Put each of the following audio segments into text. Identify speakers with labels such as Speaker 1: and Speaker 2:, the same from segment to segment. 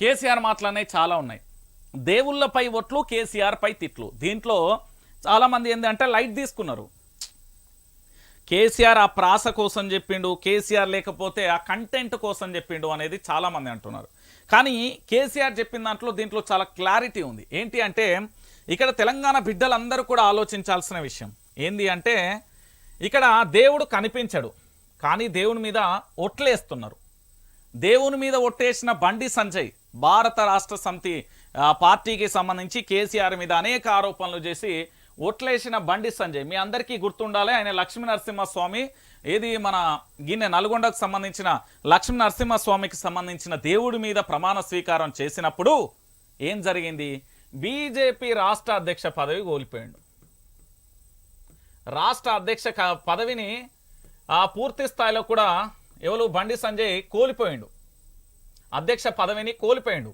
Speaker 1: కేసీఆర్ మాటలనే చాలా ఉన్నాయి. దేవుళ్ళపై ఒట్లు కేసీఆర్ పై తిట్లు. దీంట్లో చాలామంది ఏంటంటే లైట్ తీసుకున్నారు. కేసీఆర్ ఆ ప్రాస కోసం చెప్పిండు కేసీఆర్ లేకపోతే ఆ కంటెంట్ కోసం చెప్పిండు అనేది చాలామంది అంటున్నారు. కానీ కేసీఆర్ చెప్పిన దాంట్లో దీంట్లో చాలా క్లారిటీ ఉంది. ఏంటి అంటే ఇక్కడ తెలంగాణ బిడ్డలందరూ కూడా ఆలోచించాల్సిన విషయం. ఏంది అంటే ఇక్కడ దేవుడు కనిపించడు కానీ దేవుని మీద ఒట్లేస్తున్నారు దేవుని మీద ఒట్టేసిన బండి సంజయ్ భారత రాష్ట్ర సమితి పార్టీకి సంబంధించి కేసీఆర్ మీద అనేక ఆరోపణలు చేసి ఒట్లేసిన బండి సంజయ్. మీ అందరికీ గుర్తుండాలి ఆయన లక్ష్మీ నరసింహస్వామి ఏది మన గిన్నె నల్గొండకు సంబంధించిన లక్ష్మీ నరసింహస్వామికి సంబంధించిన దేవుడి మీద ప్రమాణ స్వీకారం చేసినప్పుడు ఏం జరిగింది? బీజేపీ రాష్ట్ర అధ్యక్ష పదవి కోల్పోయాడు. రాష్ట్ర అధ్యక్ష పదవిని ఆ పూర్తి స్థాయిలో కూడా ఎవరు బండి సంజయ్ కోల్పోయిండు. అధ్యక్ష పదవిని కోల్పోయిండు.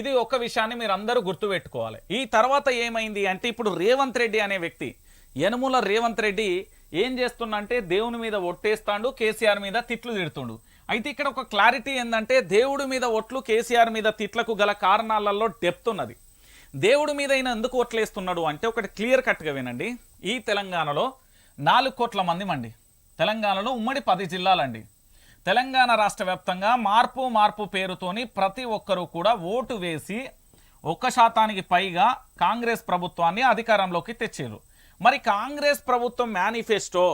Speaker 1: ఇది ఒక విషయాన్ని మీరు అందరూ గుర్తుపెట్టుకోవాలి. ఈ తర్వాత ఏమైంది అంటే ఇప్పుడు రేవంత్ రెడ్డి అనే వ్యక్తి యనుమల రేవంత్ రెడ్డి ఏం చేస్తుండంటే దేవుని మీద ఒట్టేస్తాడు కేసీఆర్ మీద తిట్లు తిడుతుండు. అయితే ఇక్కడ ఒక క్లారిటీ ఏంటంటే దేవుడి మీద ఒట్లు కేసీఆర్ మీద తిట్లకు గల కారణాలలో డెప్త్ ఉన్నది దేవుడి మీద అయినా ఎందుకు ఓట్లేస్తున్నాడు అంటే ఒకటి క్లియర్ కట్గా వినండి. ఈ తెలంగాణలో నాలుగు కోట్ల మంది మండి. తెలంగాణలో ఉమ్మడి పది జిల్లాలండి. తెలంగాణ రాష్ట్ర వ్యాప్తంగా మార్పు మార్పు పేరుతోని ప్రతి ఒక్కరూ కూడా ఓటు వేసి ఒక్క శాతానికి పైగా కాంగ్రెస్ ప్రభుత్వాన్ని అధికారంలోకి తెచ్చారు. మరి కాంగ్రెస్ ప్రభుత్వం మేనిఫెస్టో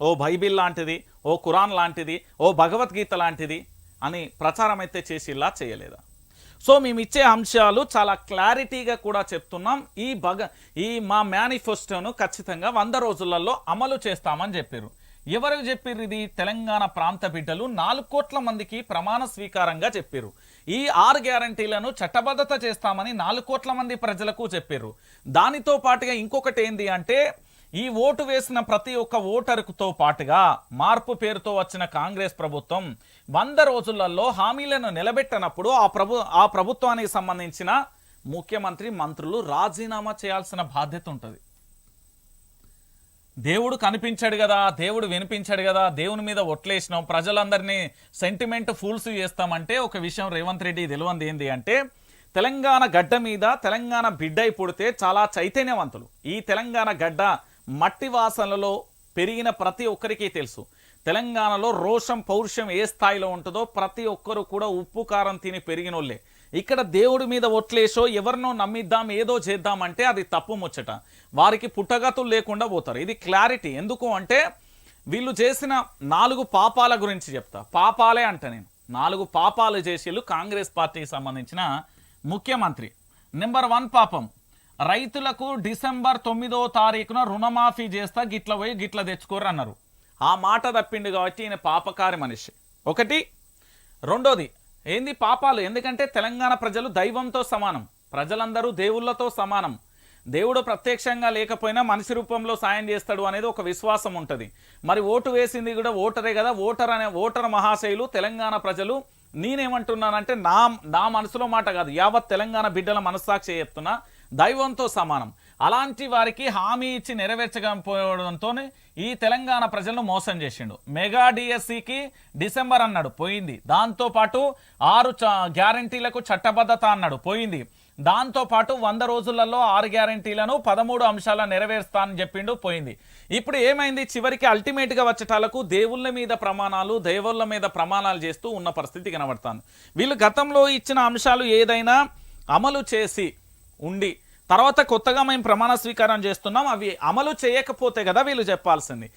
Speaker 1: ఓ బైబిల్ లాంటిది ఓ ఖురాన్ లాంటిది ఓ భగవద్గీత లాంటిది అని ప్రచారం అయితే చేసిలా చేయలేదా? సో మేము ఇచ్చే అంశాలు చాలా క్లారిటీగా కూడా చెప్తున్నాం. ఈ భగ ఈ మా మేనిఫెస్టోను ఖచ్చితంగా వంద రోజులలో అమలు చేస్తామని చెప్పారు. ఎవరికి చెప్పారు ఇది? తెలంగాణ ప్రాంత బిడ్డలు నాలుగు కోట్ల మందికి ప్రమాణ స్వీకారంగా చెప్పారు ఈ ఆరు గ్యారంటీలను చట్టబద్ధత చేస్తామని నాలుగు కోట్ల మంది ప్రజలకు చెప్పారు దానితో పాటుగా ఇంకొకటి ఏంది అంటే ఈ ఓటు వేసిన ప్రతి ఒక్క ఓటరుకుతో పాటుగా మార్పు పేరుతో వచ్చిన కాంగ్రెస్ ప్రభుత్వం వంద రోజులలో హామీలను నిలబెట్టనప్పుడు ఆ ప్రభు ఆ ప్రభుత్వానికి సంబంధించిన ముఖ్యమంత్రి మంత్రులు రాజీనామా చేయాల్సిన బాధ్యత ఉంటుంది. దేవుడు కనిపించాడు కదా దేవుడు వినిపించాడు కదా దేవుని మీద ఒట్లేసినాం ప్రజలందరినీ సెంటిమెంట్ ఫూల్స్ చేస్తామంటే ఒక విషయం రేవంత్ రెడ్డి తెలియంది ఏంది అంటే తెలంగాణ గడ్డ మీద తెలంగాణ బిడ్డై పుడితే చాలా చైతన్యవంతులు. ఈ తెలంగాణ గడ్డ మట్టి వాసనలలో పెరిగిన ప్రతి ఒక్కరికి తెలుసు. తెలంగాణలో రోషం పౌరుషం ఏ స్థాయిలో ఉంటుందో ప్రతి ఒక్కరు కూడా ఉప్పు కారం తిని పెరిగినోళ్ళే. ఇక్కడ దేవుడి మీద ఒట్లేసో ఎవరినో నమ్మిద్దాం ఏదో చేద్దామంటే అది తప్పు ముచ్చట. వారికి పుట్టగతులు లేకుండా పోతారు. ఇది క్లారిటీ. ఎందుకు అంటే వీళ్ళు చేసిన నాలుగు పాపాల గురించి చెప్తా. పాపాలే అంట నేను. నాలుగు పాపాలు చేసేళ్ళు కాంగ్రెస్ పార్టీకి సంబంధించిన ముఖ్యమంత్రి. నెంబర్ వన్ పాపం. రైతులకు డిసెంబర్ తొమ్మిదో తారీఖున రుణమాఫీ చేస్తా గిట్ల పోయి గిట్ల తెచ్చుకోరు అన్నారు. ఆ మాట తప్పిండు కాబట్టి ఈయన పాపకారి మనిషి. ఒకటి. రెండోది ఏంది పాపాలు? ఎందుకంటే తెలంగాణ ప్రజలు దైవంతో సమానం. ప్రజలందరూ దేవుళ్ళతో సమానం. దేవుడు ప్రత్యక్షంగా లేకపోయినా మనిషి రూపంలో సాయం చేస్తాడు అనేది ఒక విశ్వాసం ఉంటుంది. మరి ఓటు వేసింది కూడా ఓటరే కదా. ఓటర్ అనే ఓటర్ మహాశైలు తెలంగాణ ప్రజలు నేనేమంటున్నానంటే నా నా మనసులో మాట కాదు. యావత్ తెలంగాణ బిడ్డల మనస్సాక్షి చెప్తున్నా. దైవంతో సమానం. అలాంటి వారికి హామీ ఇచ్చి నెరవేర్చకపోవడంతో ఈ తెలంగాణ ప్రజలను మోసం చేసిండు. మెగా డిఎస్సికి డిసెంబర్ అన్నాడు పోయింది. దాంతోపాటు ఆరు గ్యారంటీలకు చట్టబద్ధత అన్నాడు పోయింది. దాంతోపాటు వంద రోజులలో ఆరు గ్యారంటీలను పదమూడు అంశాల నెరవేరుస్తానని చెప్పిండు పోయింది. ఇప్పుడు ఏమైంది? చివరికి అల్టిమేట్గా వచ్చేటాలకు దేవుళ్ళ మీద ప్రమాణాలు దేవుళ్ళ మీద ప్రమాణాలు చేస్తూ ఉన్న పరిస్థితి కనబడతాను వీళ్ళు గతంలో ఇచ్చిన అంశాలు ఏదైనా అమలు చేసి ఉండి తర్వాత కొత్తగా మేము ప్రమాణ స్వీకారం చేస్తున్నాం అవి అమలు చేయకపోతే కదా వీళ్ళు చెప్పాల్సింది.